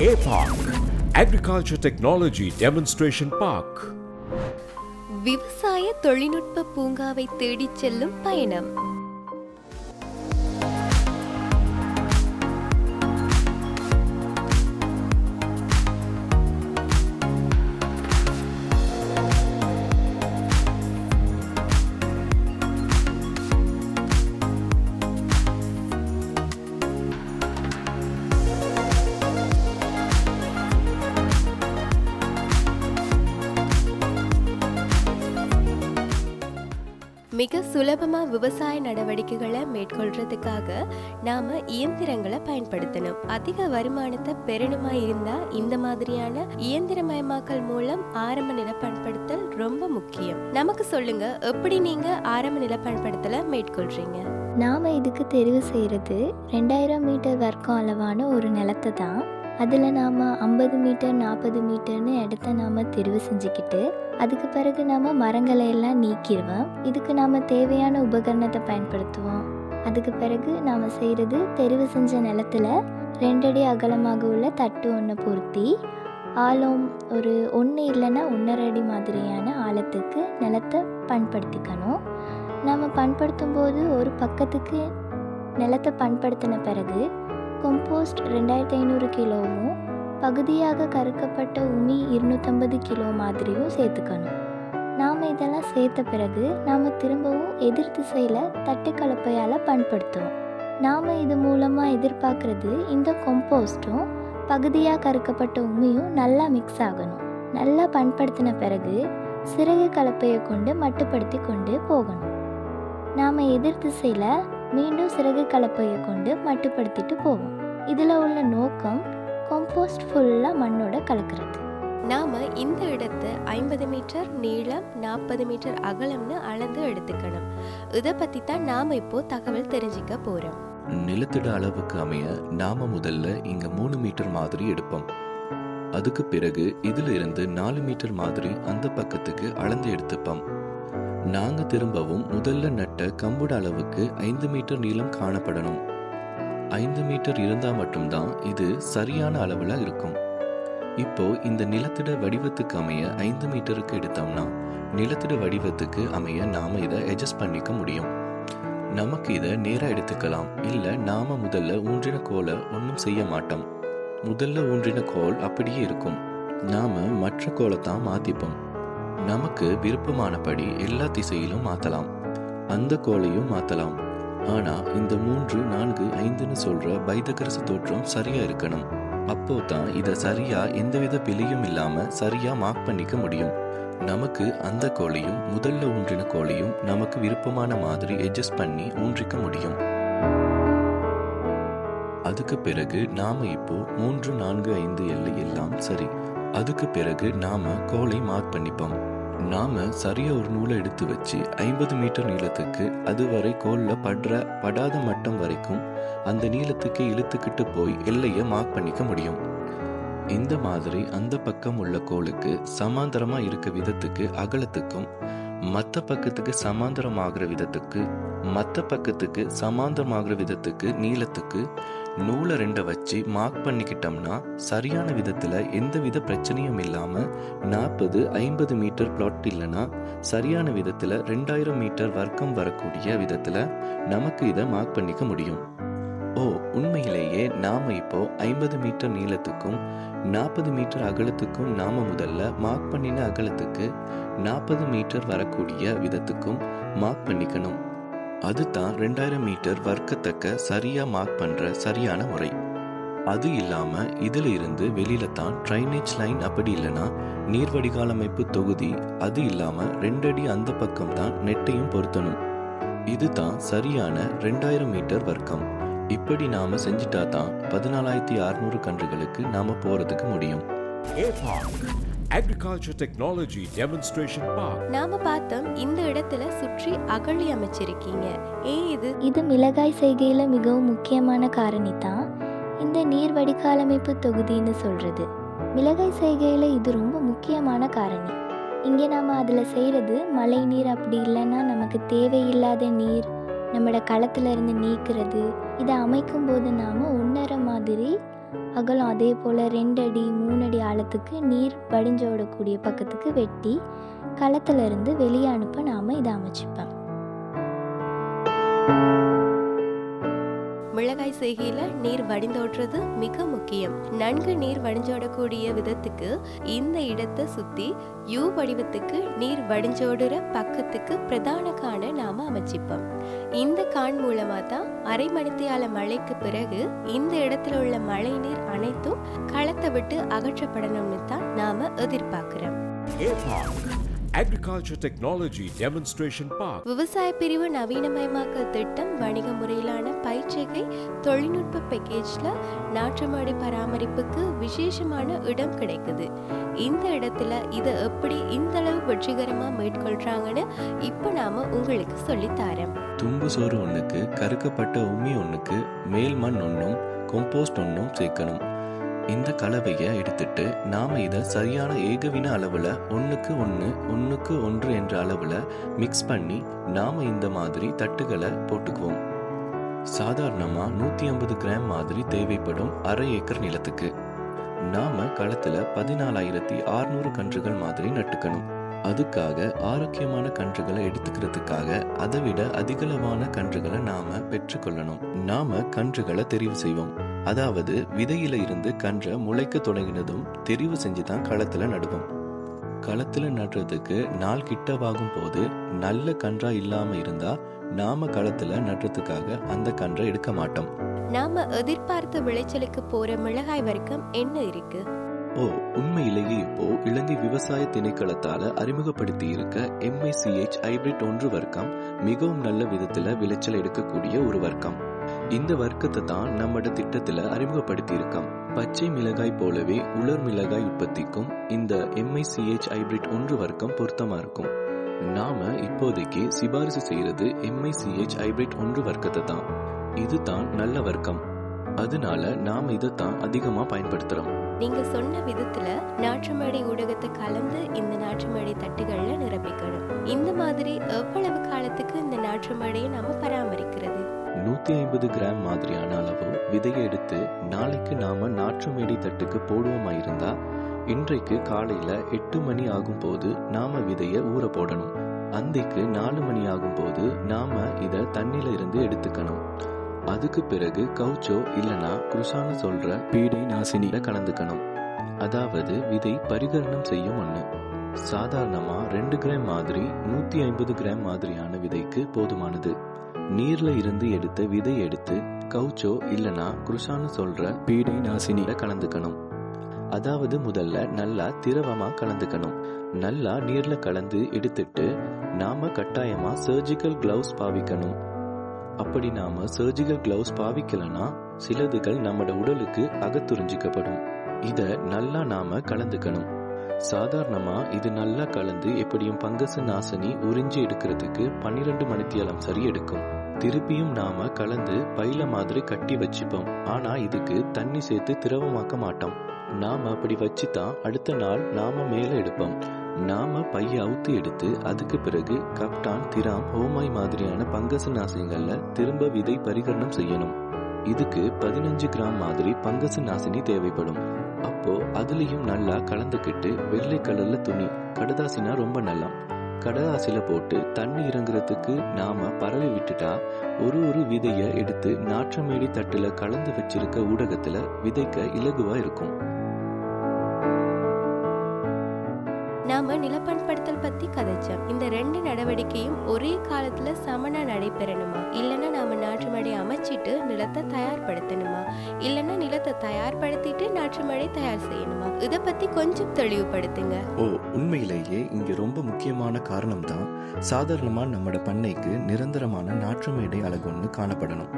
ஏபாக் agriculture technology demonstration park விவசாய தொழில்நுட்ப பூங்காவை தேடிச் செல்லும் பயணம் சுலபமாக விவசாய நடவடிக்கைகளை மேற்கொள்றதுக்காக நாம இயந்திரங்களை பயன்படுத்தணும். அதிக வருமானத்தை பெறணுமா இருந்தா இந்த மாதிரியான இயந்திரமயமாக்கல் மூலம் ஆரம்ப நில பயன்படுத்தல் ரொம்ப முக்கியம். நமக்கு சொல்லுங்க எப்படி நீங்க ஆரம்ப நில பயன்படுத்தலை மேற்கொள்றீங்க? நாம் இதுக்கு தெரிவு செய்கிறது ரெண்டாயிரம் மீட்டர் வர்க்கம் அளவான ஒரு நிலத்தை தான். அதில் நாம் ஐம்பது மீட்டர் நாற்பது மீட்டர்னு இடத்த நாம் தெரிவு செஞ்சுக்கிட்டு அதுக்கு பிறகு நாம் மரங்களை எல்லாம் நீக்கிடுவோம். இதுக்கு நாம் தேவையான உபகரணத்தை பயன்படுத்துவோம். அதுக்கு பிறகு நாம் செய்கிறது தெரிவு செஞ்ச நிலத்துல ரெண்டடி அகலமாக உள்ள தட்டு ஒன்று பொருத்தி ஆழம் ஒரு ஒன்று இல்லைன்னா ஒன்றரை அடி மாதிரியான ஆழத்துக்கு நிலத்தை பண்படுத்திக்கணும் நாம் பண்படுத்தும் போது ஒரு பக்கத்துக்கு நிலத்தை பண்படுத்தின பிறகு கொம்போஸ்ட் ரெண்டாயிரத்தி ஐநூறு கிலோவும் பகுதியாக கறக்கப்பட்ட உமி இருநூற்றம்பது கிலோ மாதிரியும் சேர்த்துக்கணும். நாம் இதெல்லாம் சேர்த்த பிறகு நாம் திரும்பவும் எதிர் திசையில் தட்டு கலப்பையால் பண்படுத்துவோம் நாம் இது மூலமாக எதிர்பார்க்குறது இந்த கொம்போஸ்ட்டும் பகுதியாக கறக்கப்பட்ட உமியும் நல்லா மிக்ஸ் ஆகணும். நல்லா பண்படுத்தின பிறகு சிறகு கலப்பையை கொண்டு மட்டுப்படுத்தி கொண்டு போகணும். நாம் எதிர் திசையில் மீண்டும் சிறகு கலப்பையை கொண்டு மட்டுப்படுத்திட்டு போவோம். இதில் உள்ள நோக்கம் காம்போஸ்ட் ஃபுல்லாக மண்ணோட கலக்கிறது. நாம இந்த இடத்தை ஐம்பது மீட்டர் நீளம் நாற்பது மீட்டர் அகலம்னு அளந்து எடுத்துக்கணும். இதை பத்தி தான் நாம இப்போ தகவல் தெரிஞ்சுக்க போறோம். நிலத்திட அளவுக்கு அமைய நாம முதல்ல இங்க மூணு மீட்டர் மாதிரி எடுப்போம். அதுக்கு பிறகு இதுல இருந்து நாலு மீட்டர் மாதிரி அந்த பக்கத்துக்கு அளந்து எடுத்துப்போம். நாங்க திரும்பவும் முதல்ல நட்ட கம்புட அளவுக்கு ஐந்து மீட்டர் நீளம் காணப்படணும். ஐந்து மீட்டர் இருந்தால் மட்டும்தான் இது சரியான அளவில் இருக்கும். இப்போ இந்த நிலத்திட வடிவத்துக்கு அமைய ஐந்து மீட்டருக்கு எடுத்தோம்னா நிலத்திட வடிவத்துக்கு அமைய நாம் இதை அட்ஜஸ்ட் பண்ணிக்க முடியும். நமக்கு இதை நேராக எடுத்துக்கலாம். இல்லை நாம் முதல்ல ஊன்றின கோலை ஒன்றும் செய்ய மாட்டோம். முதல்ல ஊன்றின கோல் அப்படியே இருக்கும். நாம் மற்ற கோலை தான் மாற்றிப்போம் நமக்கு விருப்பமானபடி எல்லா திசையிலும் மாற்றலாம் அந்த கோலையும் மாற்றலாம் ஆனா இந்த மூன்று நான்கு ஐந்துன்னு சொல்ற பைதகரசு தோற்றம் சரியா இருக்கணும். அப்போ தான் இதை சரியா எந்தவித பிழையும் இல்லாம சரியா மார்க் பண்ணிக்க முடியும். நமக்கு அந்த கோழியும் முதல்ல ஊன்றின கோழியும் நமக்கு விருப்பமான மாதிரி அட்ஜஸ்ட் பண்ணி ஊன்றிக்க முடியும். அதுக்கு பிறகு நாம இப்போ மூன்று நான்கு ஐந்து எல்லை எல்லாம் சரி. அதுக்கு பிறகு நாம கோலை மார்க் பண்ணிப்போம். நாம சரியா ஒரு நூலை எடுத்து வச்சு ஐம்பது மீட்டர் நீளத்துக்கு அதுவரை கோல்ல படுற படாத மட்டம் வரைக்கும் அந்த நீளத்துக்கு இழுத்துக்கிட்டு போய் எல்லையை மார்க் பண்ணிக்க முடியும். இந்த மாதிரி அந்த பக்கம் உள்ள கோளுக்கு சமாந்தரமா இருக்க விதத்துக்கு அகலத்துக்கும் மற்ற பக்கத்துக்கு சமாந்தரமாகிற விதத்துக்கு மற்ற பக்கத்துக்கு சமாந்தரமாகிற விதத்துக்கு நீளத்துக்கு நூலை ரெண்டை வச்சு மார்க் பண்ணிக்கிட்டோம்னா சரியான விதத்துல எந்தவித பிரச்சனையும் இல்லாமல் நாற்பது ஐம்பது மீட்டர் பிளாட் இல்லைன்னா சரியான விதத்தில் ரெண்டாயிரம் மீட்டர் வர்க்கம் வரக்கூடிய விதத்தில் நமக்கு இதை மார்க் பண்ணிக்க முடியும். ஓ உண்மையிலேயே நாம் இப்போ ஐம்பது மீட்டர் நீளத்துக்கும் நாற்பது மீட்டர் அகலத்துக்கும் நாம் முதல்ல மார்க் பண்ணின அகலத்துக்கு நாற்பது மீட்டர் வரக்கூடிய விதத்துக்கும் மார்க் பண்ணிக்கணும். அது தான் ரெண்டாயிரம் மீட்டர் வர்க்கத்தக்க சரியா மார்க் பண்ற சரியான முறை. அது இல்லாம இதுல இருந்து வெளியில தான் ட்ரைனேஜ் லைன் அப்படி இல்லைன்னா நீர் வடிகாலமைப்பு தொகுதி அது இல்லாம ரெண்டடி அந்த பக்கம் தான் நெட்டையும் பொருத்தணும். இதுதான் சரியான ரெண்டாயிரம் மீட்டர் வர்க்கம். இப்படி நாம செஞ்சுட்டா தான் பதினாலாயிரத்தி அறுநூறு கன்றுகளுக்கு நாம போறதுக்கு முடியும். Agriculture Technology Demonstration Park. நாம பார்த்தோம் இந்த இடத்துல சுற்றி அகழி அமைச்சிருக்கீங்க. ஏன் இது? இது மிளகாய் செய்கையில் மிகவும் முக்கியமான காரணி தான். இந்த நீர் வடிகாலமைப்பு தொகுதின்னு சொல்கிறது மிளகாய் செய்கையில் இது ரொம்ப முக்கியமான காரணி. இங்கே நாம் அதில் செய்கிறது மழை நீர் அப்படி இல்லைன்னா நமக்கு தேவையில்லாத நீர் நம்மளோட களத்துல இருந்து நீக்கிறது இதை அமைக்கும் போது நாம் ஒன்றரை மாதிரி அகலம் அதே போல் ரெண்டு அடி மூணு அடி ஆழத்துக்கு நீர் வடிஞ்சோடக்கூடிய பக்கத்துக்கு வெட்டி களத்துலேருந்து வெளியே அனுப்ப நாம் இதை அமைச்சிப்பேன் மிளகாய் செய்கையில நீர் வடிந்தோடுறது மிக முக்கியம். நன்கு நீர் வடிஞ்சோடக்கூடிய விதத்துக்கு இந்த இடத்தை சுத்தி யூ வடிவத்துக்கு நீர் வடிஞ்சோடுற பக்கத்துக்கு பிரதான காண நாம அமைச்சிப்போம். இந்த கான் மூலமா தான் அரை மணித்தியால மழைக்கு பிறகு இந்த இடத்துல உள்ள மழை நீர் அனைத்தும் களத்தை விட்டு அகற்றப்படணும்னு தான் நாம எதிர்பார்க்கிறோம். Agriculture Technology Demonstration Park. விவசாய பிரிவு நவீனமயமாக்கல் திட்டம் வணிக முறையிலான பயிற்சிகை தொழில்நுட்ப பேக்கேஜ்ல நாற்றுமாடி பராமரிப்புக்கு விசேஷமான இடம் கிடைக்குது. இந்த இடத்துல இதை எப்படி இந்த அளவு வெற்றிகரமா மேற்கொள்றாங்கன்னு இப்போ நாம உங்களுக்கு சொல்லித் தரோம் தும்பு சோறு ஒன்றுக்கு கருக்கப்பட்ட உமி ஒன்றுக்கு மேல் மண் ஒன்றும் கொம்போஸ்ட் ஒன்றும் சேர்க்கணும். இந்த கலவையை எடுத்துட்டு நாம் இதை சரியான ஏகவின அளவில் ஒன்றுக்கு ஒன்று ஒன்றுக்கு ஒன்று என்ற அளவில் மிக்ஸ் பண்ணி நாம் இந்த மாதிரி தட்டுகளை போட்டுக்குவோம். சாதாரணமாக நூற்றி ஐம்பது கிராம் மாதிரி தேவைப்படும் அரை ஏக்கர் நிலத்துக்கு. நாம் களத்தில் பதினாலாயிரத்தி ஆறுநூறு கன்றுகள் மாதிரி நட்டுக்கணும். அதுக்காக ஆரோக்கியமான கன்றுகளை எடுத்துக்கிறதுக்காக அதை விட அதிகளவான கன்றுகளை நாம பெற்றுக்கொள்ளணும். நாம கன்றுகளை தெரிவு செய்வோம். அதாவது விதையில இருந்து கன்றை முளைக்க தொடங்கினதும் தெரிவு செஞ்சு தான் களத்துல நடுவோம். களத்துல நடுறதுக்கு நாள் கிட்டவாகும் போது நல்ல கன்றா இல்லாம இருந்தா நாம களத்துல நடுறதுக்காக அந்த கன்றை எடுக்க மாட்டோம். நாம எதிர்பார்த்த விளைச்சலுக்கு போற மிளகாய் வர்க்கம் என்ன இருக்கு? ஓ உண்மையிலேயே இப்போ இலங்கை விவசாய திணைக்களத்தால அறிமுகப்படுத்தி இருக்க எம்ஐசிஹெச் ஹைபிரிட் ஒன்று வர்க்கம் மிகவும் நல்ல விதத்துல விளைச்சல் எடுக்கக்கூடிய ஒரு வர்க்கம். இந்த வர்க்கத்தை தான் நம்மட திட்டத்தில் அறிமுகப்படுத்தி இருக்கோம் பச்சை மிளகாய் போலவே உலர் மிளகாய் உற்பத்திக்கும் இந்த எம்ஐசிஹெச் ஹைபிரிட் ஒன்று வர்க்கம் பொருத்தமா இருக்கும். நாம இப்போதைக்கு சிபாரிசு செய்யறது எம்ஐசிஹெச் ஹைபிரிட் ஒன்று வர்க்கத்தை தான். இதுதான் நல்ல வர்க்கம். அதனால நாம இதைத்தான் அதிகமா பயன்படுத்துறோம். நீங்க சொன்ன விதத்துல நாற்றுமடி ஊடகத்தை கலந்து இந்த நாற்றுமடி தட்டுகள்ல நிரப்பிக்கணும். இந்த மாதிரி எவ்வளவு காலத்துக்கு இந்த நாற்றுமடியை நாம பராமரிக்கிறது? நூற்றி ஐம்பது கிராம் மாதிரியான அளவு விதையை எடுத்து நாளைக்கு நாம நாற்று மேடை தட்டுக்கு போடுவோமாயிருந்தா இன்றைக்கு காலையில் எட்டு மணி ஆகும்போது நாம் நாம ஊற போடணும். அந்திக்கு நாலு மணி ஆகும்போது நாம் நாம இத இருந்து எடுத்துக்கணும். அதுக்கு பிறகு கவுச்சோ இல்லனா குருசான சொல்ற பீடை நாசினியில கலந்துக்கணும். அதாவது விதை பரிகரணம் செய்யும் ஒண்ணு. சாதாரணமாக ரெண்டு கிராம் மாதிரி நூற்றி ஐம்பது கிராம் மாதிரியான விதைக்கு போதுமானது. நீர்ல இருந்து எடுத்த விதை எடுத்து கவுச்சோ இல்லனா குருசான சொல்ற பீடை நாசினியில கலந்துக்கணும். அதாவது முதல்ல நல்லா திரவமா கலந்துக்கணும். நல்லா நீர்ல கலந்து எடுத்துட்டு நாம கட்டாயமா சர்ஜிக்கல் கிளவுஸ் பாவிக்கணும். அப்படி நாம சர்ஜிக்கல் கிளவுஸ் பாவிக்கலனா சிலதுகள் நம்மட உடலுக்கு அகத்துறிஞ்சிக்கப்படும். இத நல்லா நாம கலந்துக்கணும். சாதாரணமா இது நல்லா கலந்து எப்படியும் பங்கச நாசினி உறிஞ்சி எடுக்கிறதுக்கு பன்னிரண்டு மணித்தியாலம் சரி எடுக்கும். திருப்பியும் நாம கலந்து பையில மாதிரி கட்டி வச்சுப்போம். ஆனா இதுக்கு தண்ணி சேர்த்து திரவமாக்க மாட்டோம். நாம அப்படி வச்சு தான் அடுத்த நாள் நாம மேல எடுப்போம். நாம பைய அவுத்து எடுத்து அதுக்கு பிறகு கப்டான் திராம் ஹோமாய் மாதிரியான பங்கச நாசினிகள்ல திரும்ப விதை பரிகரணம் செய்யணும். இதுக்கு பதினஞ்சு கிராம் மாதிரி பங்கச நாசினி தேவைப்படும். அப்போ அதுலயும் நல்லா கலந்துக்கிட்டு வெள்ளை கலர்ல துணி. கடதாசினா ரொம்ப நல்லா. கடலாசில போட்டு தண்ணி இறங்குறதுக்கு நாம பரவி விட்டுட்டா ஒரு ஒரு விதைய எடுத்து நாற்றமேடி தட்டுல கலந்து வச்சிருக்க ஊடகத்துல விதைக்க இலகுவா இருக்கும். நாம நில நடவடிக்கையும் ஒரே காலத்துல சமனா நடைபெறணுமா? இல்லைன்னா நாம நாற்று மழை அமைச்சிட்டு நிலத்தை தயார்படுத்தணுமா? இல்லைன்னா நிலத்தை தயார்படுத்திட்டு நாற்று மழை தயார் செய்யணுமா? இத பத்தி கொஞ்சம் தெளிவுபடுத்துங்க. ஓ உண்மையிலேயே இங்க ரொம்ப முக்கியமான காரணம் தான் சாதாரணமா நம்மட பண்ணைக்கு நிரந்தரமான நாற்று மேடை ஒன்று காணப்படணும்.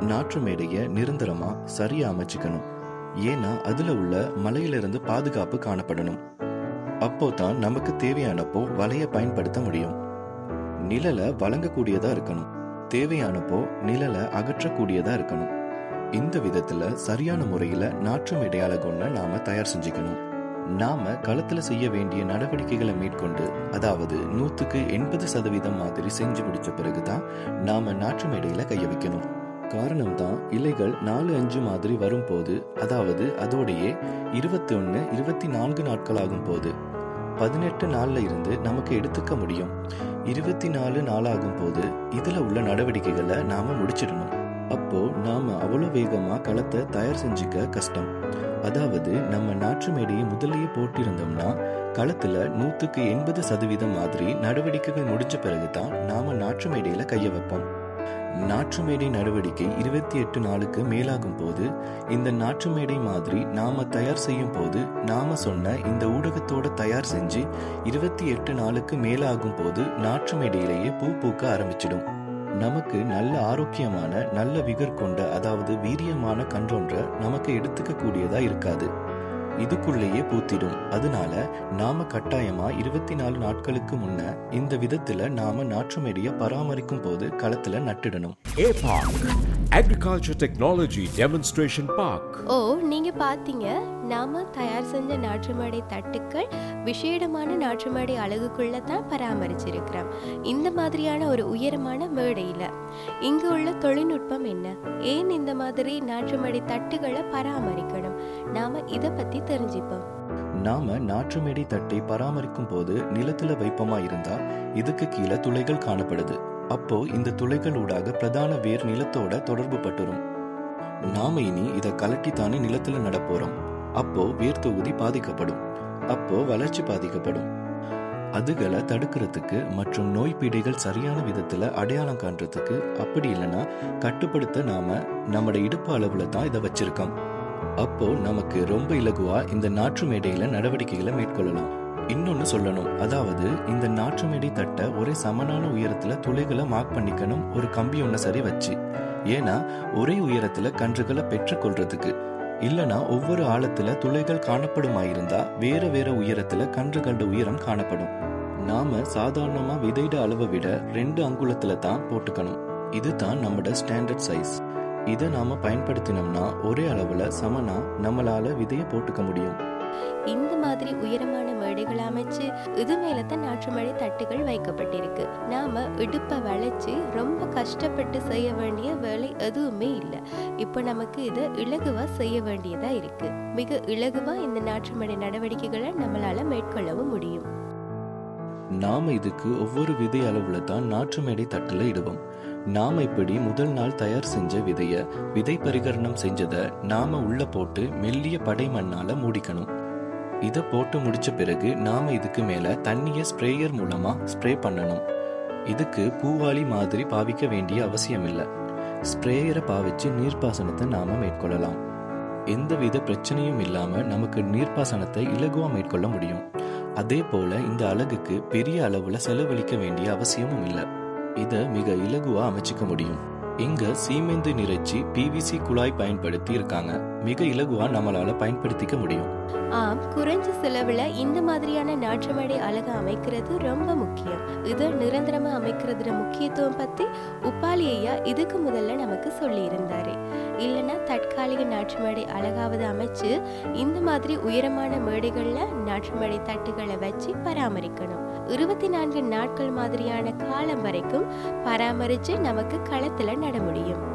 நாற்று மேடையை நிரந்தரமா சரியா அமைச்சுக்கணும். ஏன்னா அதுல உள்ள மலையிலிருந்து பாதுகாப்பு காணப்படணும். அப்போதான் நமக்கு தேவையானப்போ வலையை பயன்படுத்த முடியும். நிழலை வழங்கக்கூடியதா இருக்கணும். தேவையானப்போ நிழலை அகற்றக்கூடியதா இருக்கணும். இந்த விதத்துல சரியான முறையில நாற்று இடையாள கொண்டு நாம தயார் செஞ்சுக்கணும். நாம களத்துல செய்ய வேண்டிய நடவடிக்கைகளை மேற்கொண்டு அதாவது நூத்துக்கு எண்பது சதவீதம் மாதிரி செஞ்சு முடிச்ச பிறகுதான் நாம நாற்று மேடையில கைய வைக்கணும். காரணம் தான் இலைகள் நாலு அஞ்சு மாதிரி வரும்போது அதாவது அதோடையே இருபத்தி ஒன்று இருபத்தி நான்கு நாட்கள் ஆகும் போது பதினெட்டு நாளில் இருந்து நமக்கு எடுத்துக்க முடியும். இருபத்தி நாலு நாளாகும் போது இதில் உள்ள நடவடிக்கைகளை நாம முடிச்சிடணும். அப்போ நாம அவ்வளோ வேகமாக களத்தை தயார் செஞ்சுக்க கஷ்டம். அதாவது நம்ம நாற்று மேடையை முதலையே போட்டிருந்தோம்னா களத்தில் நூற்றுக்கு எண்பது சதவீதம் மாதிரி நடவடிக்கைகள் முடிஞ்ச பிறகுதான் நாம நாற்று மேடையில் கைய வைப்போம். நாற்றுமேடை நடவடிக்கை இருபத்தி எட்டு நாளுக்கு மேலாகும் போது இந்த நாற்று மேடை மாதிரி நாம தயார் செய்யும் போது நாம சொன்ன இந்த ஊடகத்தோட தயார் செஞ்சு இருபத்தி எட்டு நாளுக்கு மேலாகும் போது நாற்று மேடையிலேயே பூ பூக்க ஆரம்பிச்சிடும். நமக்கு நல்ல ஆரோக்கியமான நல்ல விகர் கொண்ட அதாவது வீரியமான கன்றொன்ற நமக்கு எடுத்துக்க கூடியதா இருக்காது. இதுக்குள்ளேயே பூத்திடும். அதனால நாம கட்டாயமா இருபத்தி நாலு நாட்களுக்கு முன்ன இந்த விதத்துல நாம நாற்று மேடைய பராமரிக்கும் போது களத்துல நட்டுடணும். A Park, Agriculture Technology Demonstration Park. ஓ நீங்க பாத்தீங்க. நாம தயார் செஞ்ச நாற்றுமடை தட்டுக்கள் விசேடமான நாற்றுமடை அழகுக்குள்ள தான் பராமரிச்சிருக்கிறோம். இந்த மாதிரியான ஒரு உயரமான மேடையில. இங்கு உள்ள தொழில்நுட்பம் என்ன? ஏன் இந்த மாதிரி நாற்றுமடை தட்டுகளை பராமரிக்கணும்? நாம இத பத்தி தெரிஞ்சுப்போம். நாம நாற்று மேடை தட்டை பராமரிக்கும் போது நிலத்துல வைப்பமா இருந்தா இதுக்கு கீழே துளைகள் காணப்படுது. அப்போ இந்த துளைகள் ஊடாக பிரதான வேர் நிலத்தோட தொடர்பு பட்டுரும். நாம இனி இத கலட்டித்தானே நிலத்துல நடப்போறோம் அப்போ வேர் தொகுதி பாதிக்கப்படும். அப்போ வளர்ச்சி பாதிக்கப்படும். அதுகளை தடுக்கிறதுக்கு மற்றும் நோய் பீடைகள் சரியான விதத்துல அடையாளம் காண்றதுக்கு அப்படி இல்லைன்னா கட்டுப்படுத்த நாம நம்மட இடுப்பு அளவுல தான் இதை வச்சிருக்கோம். அப்போ நமக்கு ரொம்ப இலகுவா இந்த நாற்று மேடையில நடவடிக்கைகளை மேற்கொள்ளலாம். இன்னொன்னு சொல்லணும். அதாவது இந்த நாற்று மேடை தட்டை ஒரே சமனான உயரத்துல துளைகளை மார்க் பண்ணிக்கணும் ஒரு கம்பி ஒன்ன சரி வச்சு. ஏன்னா ஒரே உயரத்துல கன்றுகளை பெற்றுக்கொள்றதுக்கு. இல்லனா ஒவ்வொரு ஆழத்துல துளைகள் காணப்படுமாயிருந்தா வேற வேற உயரத்துல கன்றுகளோட உயரம் காணப்படும். நாம சாதாரணமா விதையிட அளவை விட ரெண்டு அங்குலத்துல தான் போட்டுக்கணும். இதுதான் நம்மட ஸ்டாண்டர்ட் சைஸ் இதை நாம பயன்படுத்தினோம்னா ஒரே அளவுல சமனா நம்மளால விதைய போட்டுக்க முடியும். இந்த மாதிரி உயரமான மேடைகள் அமைச்சு இது மேல தான் நாற்றுமடை தட்டுகள் வைக்கப்பட்டிருக்கு. நாம இடுப்பை வளைச்சு ரொம்ப கஷ்டப்பட்டு செய்ய வேண்டிய வேலை எதுவுமே இல்லை. இப்போ நமக்கு இதை இலகுவா செய்ய வேண்டியதா இருக்கு. மிக இலகுவா இந்த நாற்றுமடை நடவடிக்கைகளை நம்மளால மேற்கொள்ளவும் முடியும். நாம இதுக்கு ஒவ்வொரு விதை அளவுல தான் நாற்று மேடை தட்டுல இடுவோம். நாம இப்படி முதல் நாள் தயார் செஞ்ச விதைய விதை பரிகரணம் செஞ்சத நாம உள்ள போட்டு மெல்லிய படை மண்ணால மூடிக்கணும். இத போட்டு முடிச்ச பிறகு நாம இதுக்கு மேல தண்ணிய ஸ்ப்ரேயர் மூலமா ஸ்ப்ரே பண்ணணும். இதுக்கு பூவாளி மாதிரி பாவிக்க வேண்டிய அவசியம் இல்ல ஸ்ப்ரேயரை பாவிச்சு நீர்ப்பாசனத்தை நாம மேற்கொள்ளலாம். எந்தவித பிரச்சனையும் இல்லாம நமக்கு நீர்ப்பாசனத்தை இலகுவா மேற்கொள்ள முடியும். அதே போல இந்த அலகுக்கு பெரிய அளவுல செலவழிக்க வேண்டிய அவசியமும் இல்லை. இதை மிக இலகுவா அமைச்சுக்க முடியும். இங்க சீமெந்து நிறைச்சி பிவிசி குழாய் பயன்படுத்தி இருக்காங்க. மிக இலகுவா நம்மளால பயன்படுத்திக்க முடியும். ஆம் குறைஞ்ச செலவுல இந்த மாதிரியான நாற்றுமடை அழக அமைக்கிறது ரொம்ப முக்கியம். இது நிரந்தரமா அமைக்கிறதுல முக்கியத்துவம் பத்தி உப்பாலி ஐயா இதுக்கு முதல்ல நமக்கு சொல்லி இருந்தாரு இல்லைன்னா தற்காலிக நாற்றுமடை அழகாவது அமைச்சு இந்த மாதிரி உயரமான மேடைகளில் நாற்றுமடை தட்டுகளை வச்சு பராமரிக்கணும். இருபத்தி நான்கு நாட்கள் மாதிரியான காலம் வரைக்கும் பராமரித்து நமக்கு களத்தில் நட முடியும்.